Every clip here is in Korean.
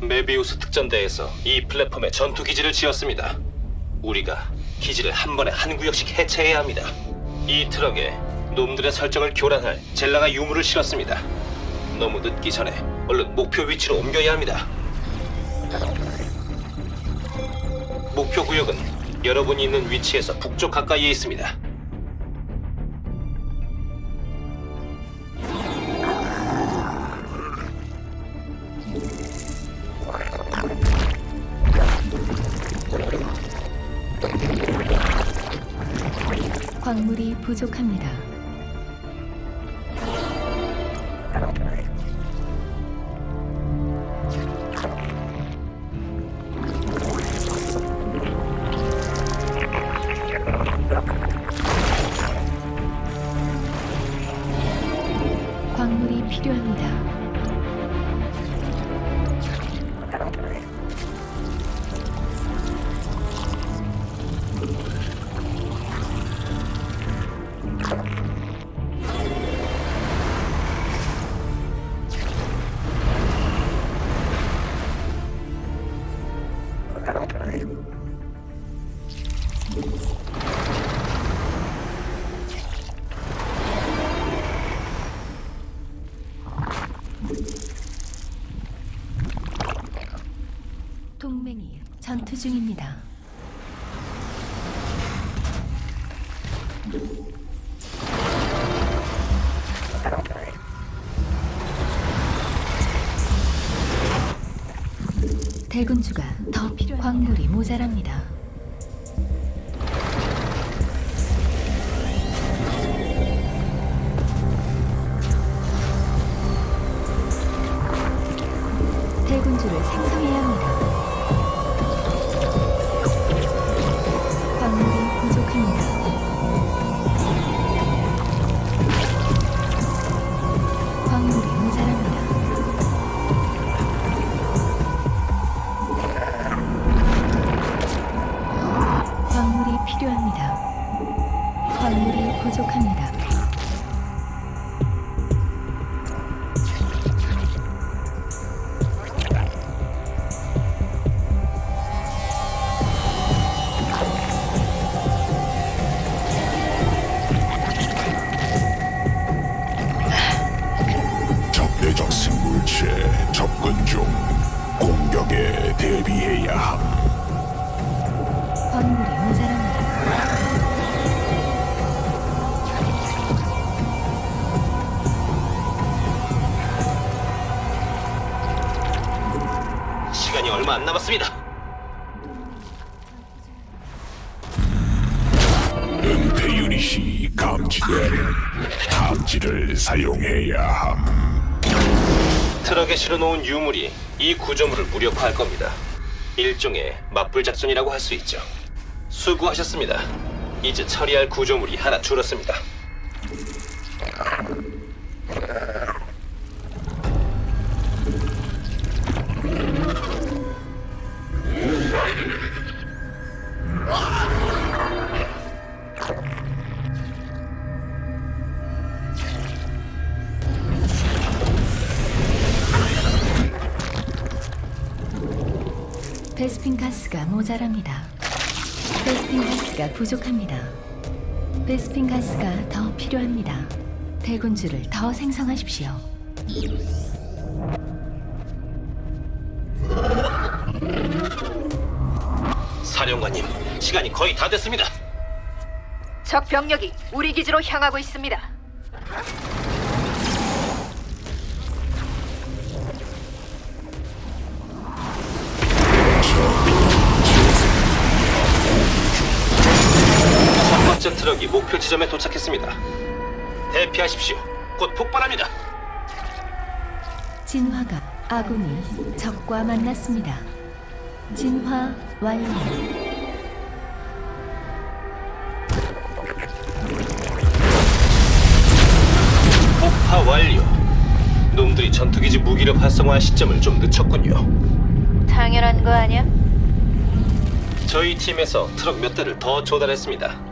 메비우스 특전대에서 이 플랫폼에 전투 기지를 지었습니다. 우리가 기지를 한 번에 한 구역씩 해체해야 합니다. 이 트럭에 놈들의 설정을 교란할 젤라가 유물을 실었습니다. 너무 늦기 전에 얼른 목표 위치로 옮겨야 합니다. 목표 구역은 여러분이 있는 위치에서 북쪽 가까이에 있습니다. 부족합니다. 광물이 필요합니다. 전투 중입니다. 대군주가 더 필요 광물이 모자랍니다. 놓은 유물이 이 구조물을 무력화할 겁니다. 일종의 맞불 작전이라고 할 수 있죠. 수고하셨습니다. 이제 처리할 구조물이 하나 줄었습니다. 가스가 모자랍니다. 베스핀 가스가 부족합니다. 베스핀 가스가 더 필요합니다. 대군주를 더 생성하십시오. 사령관님, 시간이 거의 다 됐습니다. 적 병력이 우리 기지로 향하고 있습니다. 트럭이 목표 지점에 도착했습니다. 대피하십시오. 곧 폭발합니다. 진화가 아군이 적과 만났습니다. 진화 완료. 폭파 완료. 놈들이 전투기지 무기력 활성화할 시점을 좀 늦췄군요. 당연한 거 아니야? 저희 팀에서 트럭 몇 대를 더 조달했습니다.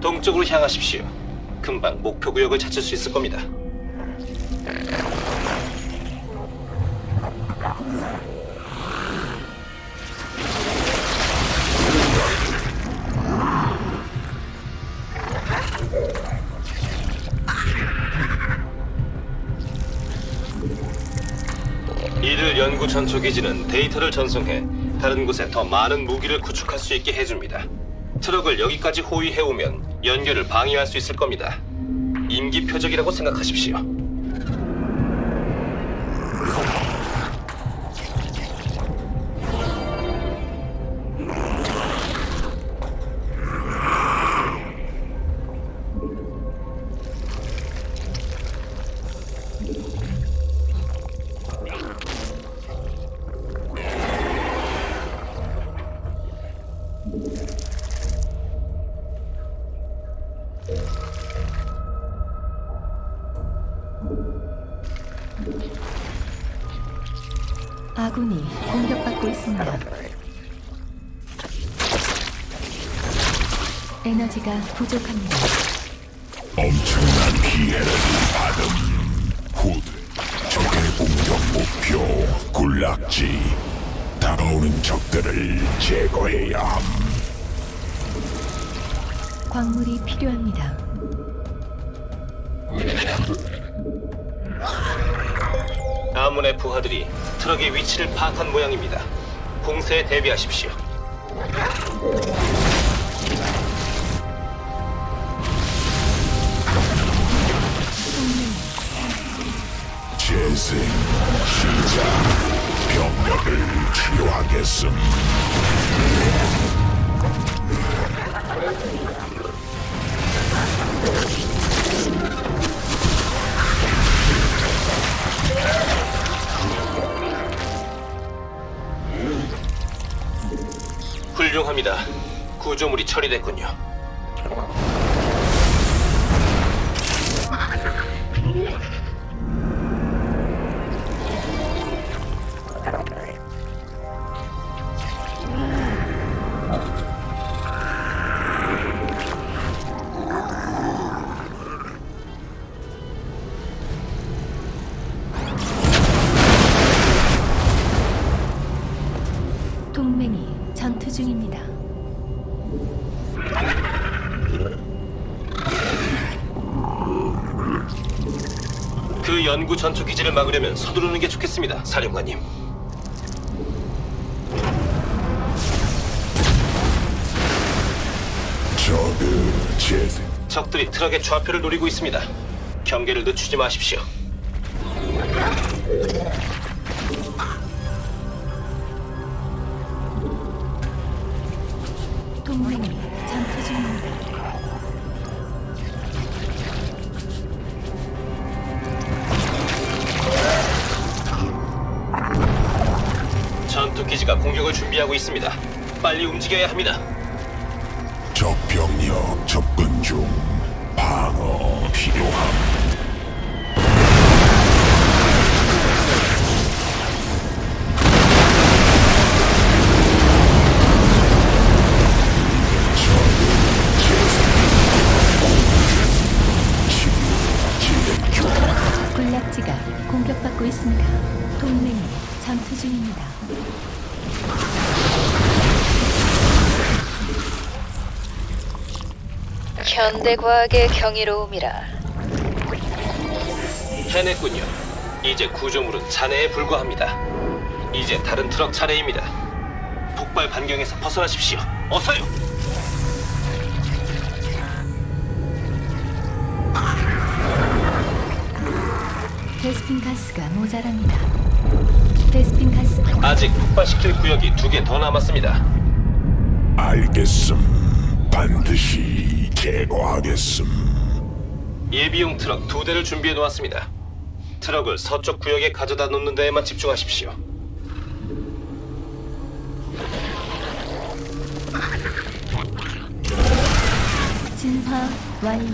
동쪽으로 향하십시오. 금방 목표 구역을 찾을 수 있을 겁니다. 이들 연구 전초 기지는 데이터를 전송해 다른 곳에 더 많은 무기를 구축할 수 있게 해줍니다. 트럭을 여기까지 호위해 오면 연결을 방해할 수 있을 겁니다. 임기 표적이라고 생각하십시오. 에너지가 부족합니다. 엄청난 피해를 받음. 후드. 적의 공격 목표 군락지. 다가오는 적들을 제거해야 함. 광물이 필요합니다. 아문의 부하들이 트럭의 위치를 파악한 모양입니다. 공세에 대비하십시오. 재생 시작. 병력을 치료하겠음. 훌륭합니다. 구조물이 처리됐군요. 연구 전초 기지를 막으려면 서두르는 게 좋겠습니다, 사령관님. 저그. 적들이 트럭의 좌표를 노리고 있습니다. 경계를 늦추지 마십시오. 동맹이 있습니다. 빨리 움직여야 합니다. 적 병력 접근 중. 방어 필요함. 군락지가 공격받고 있습니다. 동맹이 전투 중입니다. 현대 과학의 경이로움이라. 해냈군요. 이제 구조물은 잔해에 불과합니다. 이제 다른 트럭 차례입니다. 폭발 반경에서 벗어나십시오. 어서요. 베스핀 가스가 모자랍니다. 베스핀 가스 아직 폭발시킬 구역이 두 개 더 남았습니다. 알겠음. 반드시 제거하겠음. 예비용 트럭 두 대를 준비해 놓았습니다. 트럭을 서쪽 구역에 가져다 놓는 데에만 집중하십시오. 진화 완료.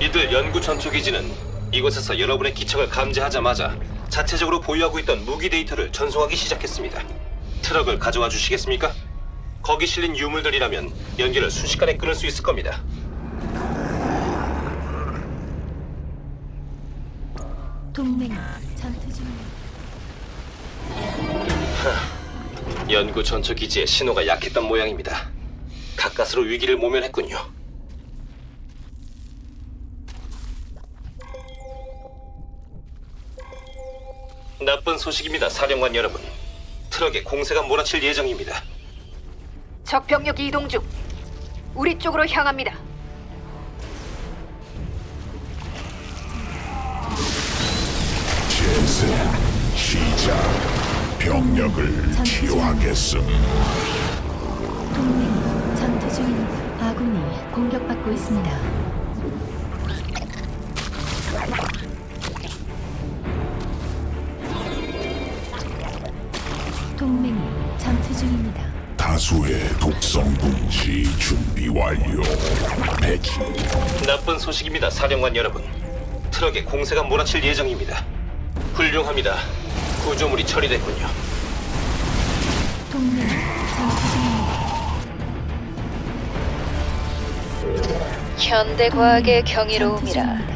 이들 연구 전투 기지는 이곳에서 여러분의 기척을 감지하자마자 자체적으로 보유하고 있던 무기 데이터를 전송하기 시작했습니다. 트럭을 가져와 주시겠습니까? 거기 실린 유물들이라면 연기를 순식간에 끊을 수 있을 겁니다. 동맹이 전투 중입니다. 연구 전초 기지의 신호가 약했던 모양입니다. 가까스로 위기를 모면했군요. 나쁜 소식입니다, 사령관 여러분. 트럭에 공세가 몰아칠 예정입니다. 적 병력 이동 중. 우리 쪽으로 향합니다. 재생 시작 병력을 치유하겠음 동맹이 전투 중입니다. 아군이 공격받고 있습니다. 성 분지 준비 완료 배치 나쁜 소식입니다, 사령관 여러분. 트럭에 공세가 몰아칠 예정입니다. 훌륭합니다. 구조물이 처리됐군요. 동맹이 전투 중입니다. 현대 과학의 경이로움이라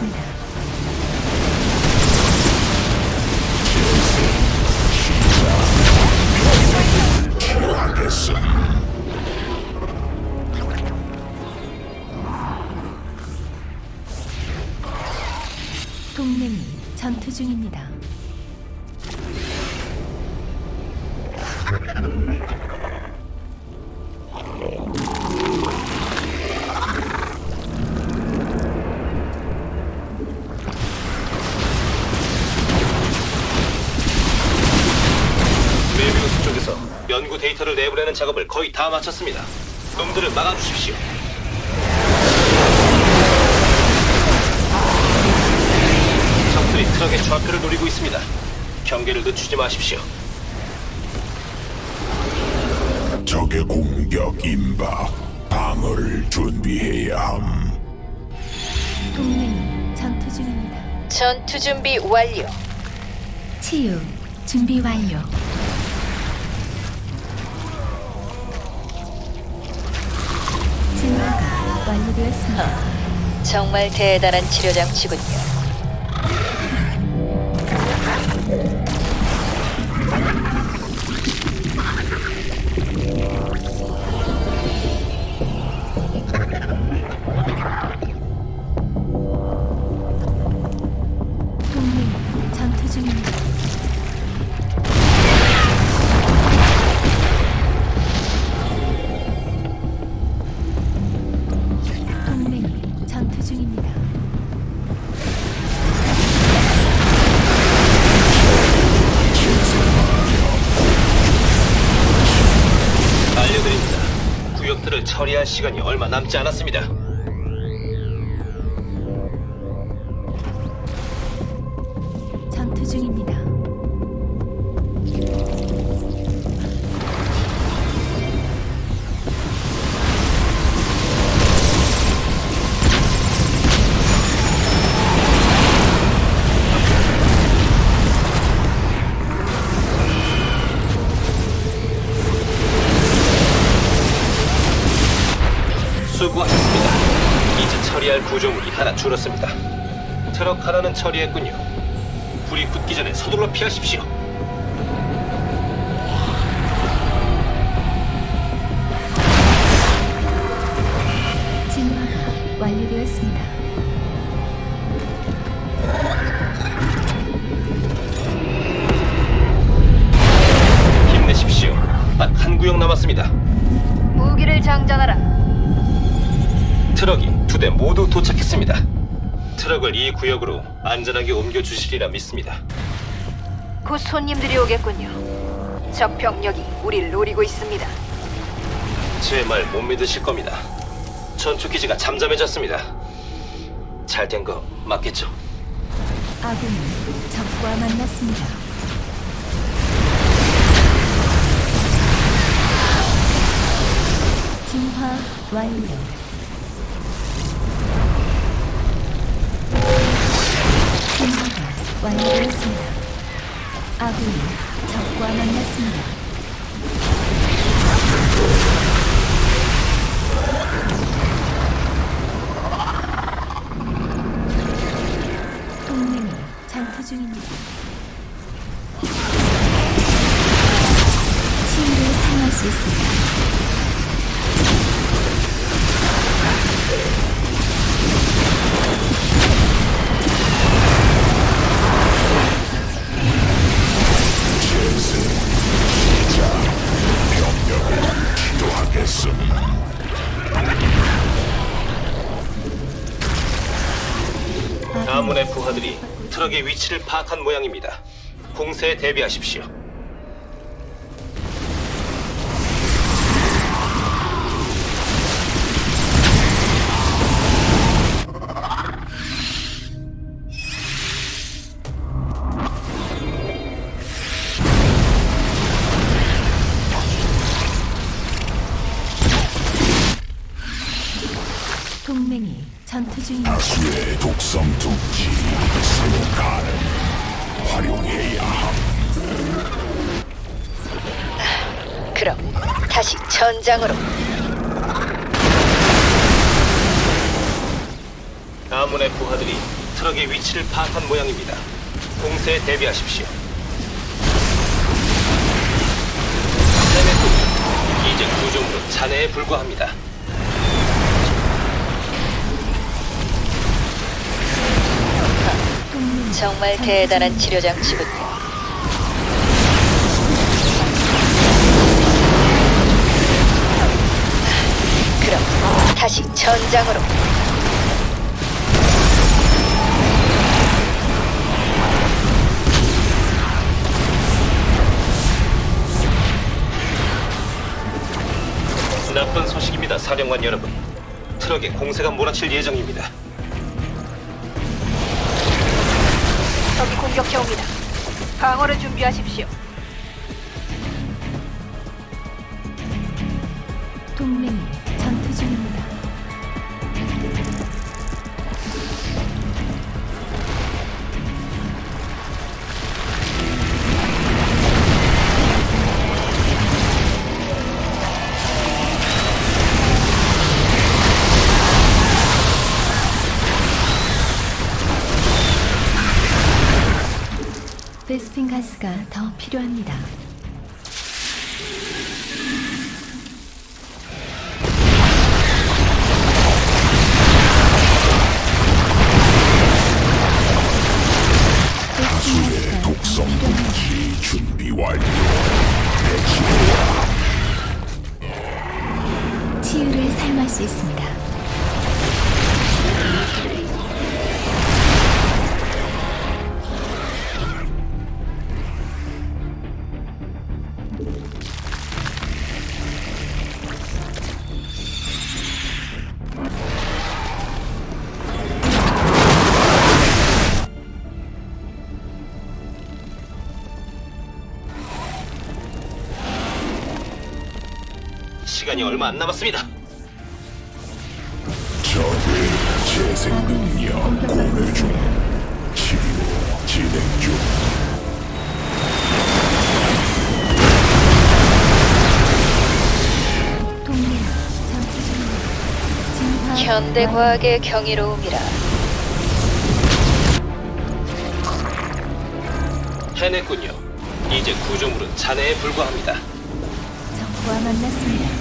완료되었습니다. 내보내는 작업을 거의 다 마쳤습니다. 놈들을 막아주십시오. 적들이 트럭의 좌표를 노리고 있습니다. 경계를 늦추지 마십시오. 적의 공격 임박 방어를 준비해야 함 동맹이 전투 중입니다. 전투 준비 완료. 치유 준비 완료. 정말 대단한 치료 장치군요. 중입니다. 알려드립니다. 구역들을 처리할 시간이 얼마 남지 않았습니다. 처리할 구조물이 하나 줄었습니다. 트럭 하나는 처리했군요. 불이 붙기 전에 서둘러 피하십시오. 진화가 완료되었습니다. 도착했습니다. 트럭을 이 구역으로 안전하게 옮겨 주시리라 믿습니다. 곧 손님들이 오겠군요. 적 병력이 우리를 노리고 있습니다. 제 말 못 믿으실 겁니다. 전투 기지가 잠잠해졌습니다. 잘 된 거 맞겠죠? 아군이 적과 만났습니다. 진화 완료. 완료되었습니다. 아군이 적과 만났습니다. 대비하십시오. 다시 전장으로. 아문의 부하들이 트럭의 위치를 파악한 모양입니다. 공세에 대비하십시오. 세메토 이제 구조물은 잔해에 불과합니다. 정말 대단한 치료 장치군요. 다시 전장으로. 나쁜 소식입니다, 사령관 여러분. 트럭에 공세가 몰아칠 예정입니다. 적이 공격해옵니다. 방어를 준비하십시오. 동맹이 가스가 더 필요합니다. 시간이 얼마 안 남았습니다. 적의 재생 능력 공유 중 치료 진행 중 현대. 과학의 경이로움이라. 해냈군요. 이제 구조물은 잔해에 불과합니다. 적과 만났습니다.